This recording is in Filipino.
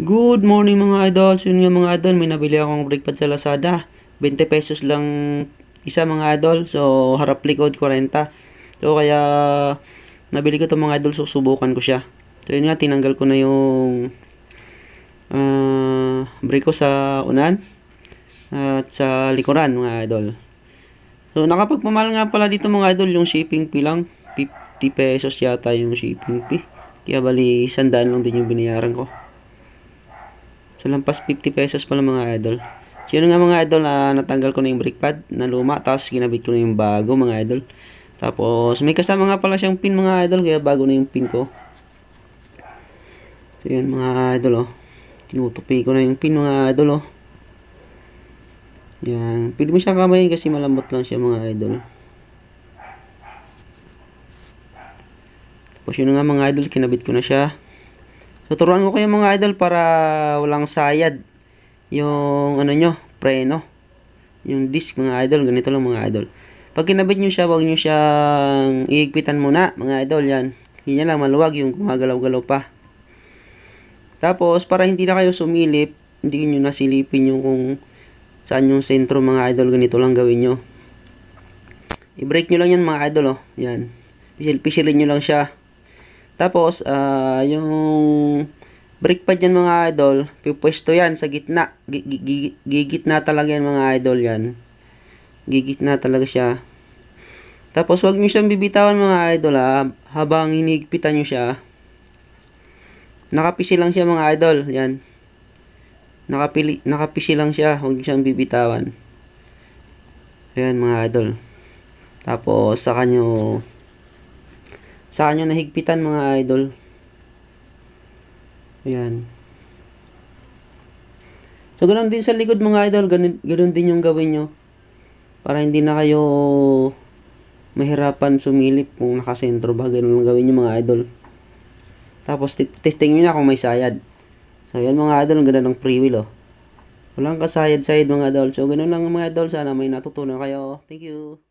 Good morning mga idol. So yun nga mga idol, may nabili akong brake pad sa Lazada. 20 pesos lang isa mga idol. So harap likod 40. So kaya nabili ko to mga idol, susubukan ko siya. So yun nga, tinanggal ko na yung ah brake ko sa unan at sa likuran mga idol. So nakapagpamahal nga pala dito mga idol yung shipping fee lang. 50 pesos yata yung shipping fee. Kaya bali, sandaan lang din yung binayaran ko. So, lampas 50 pesos pala mga idol. So, yun nga mga idol, na natanggal ko na yung brake pad na luma, tapos ginabit ko na yung bago mga idol. Tapos, may kasama nga pala siyang pin mga idol, kaya bago na yung pin ko. So, yun mga idol, oh. Tinutupi ko na yung pin mga idol, oh. Yan. Pwede mo siya kamayin kasi malambot lang siya mga idol. Tapos yun nga mga idol, kinabit ko na siya. Tuturuan ko kayo mga idol para walang sayad yung ano nyo, preno. Yung disc mga idol, ganito lang mga idol. Pag kinabit nyo siya, huwag nyo siyang iigpitan muna mga idol yan. Yan lang maluwag yung gumagalaw-galaw pa. Tapos para hindi na kayo sumilip, hindi nyo nasilipin yung kung saan yung sentro mga idol, ganito lang gawin nyo. I-break nyo lang yan mga idol oh. Yan. Pisil pisilin nyo lang siya. Tapos, ah yung brake pad yan mga idol, pipwesto yan sa gitna. Gi- gi- gi- Gigitna talaga yan mga idol yan. Gigitna talaga siya. Tapos, wag nyo siyang bibitawan mga idol ha. Habang hinigpitan nyo siya. Nakapisi lang siya mga idol. Yan. Nakapili, nakapisi lang siya. Huwag nyo siyang bibitawan. Ayan mga idol. Tapos, saka nyo sa kanya nahigpitan mga idol. Ayan. So, ganoon din sa likod mga idol. Ganun, ganun din yung gawin nyo. Para hindi na kayo mahirapan sumilip kung nakasentro ba. Ganun lang gawin nyo mga idol. Tapos, testing nyo na kung may sayad. So, yan mga idol. Ang ganda ng free wheel, oh. Walang kasayad-sayad mga idol. So, ganun lang mga idol. Sana may natutunan kayo. Thank you.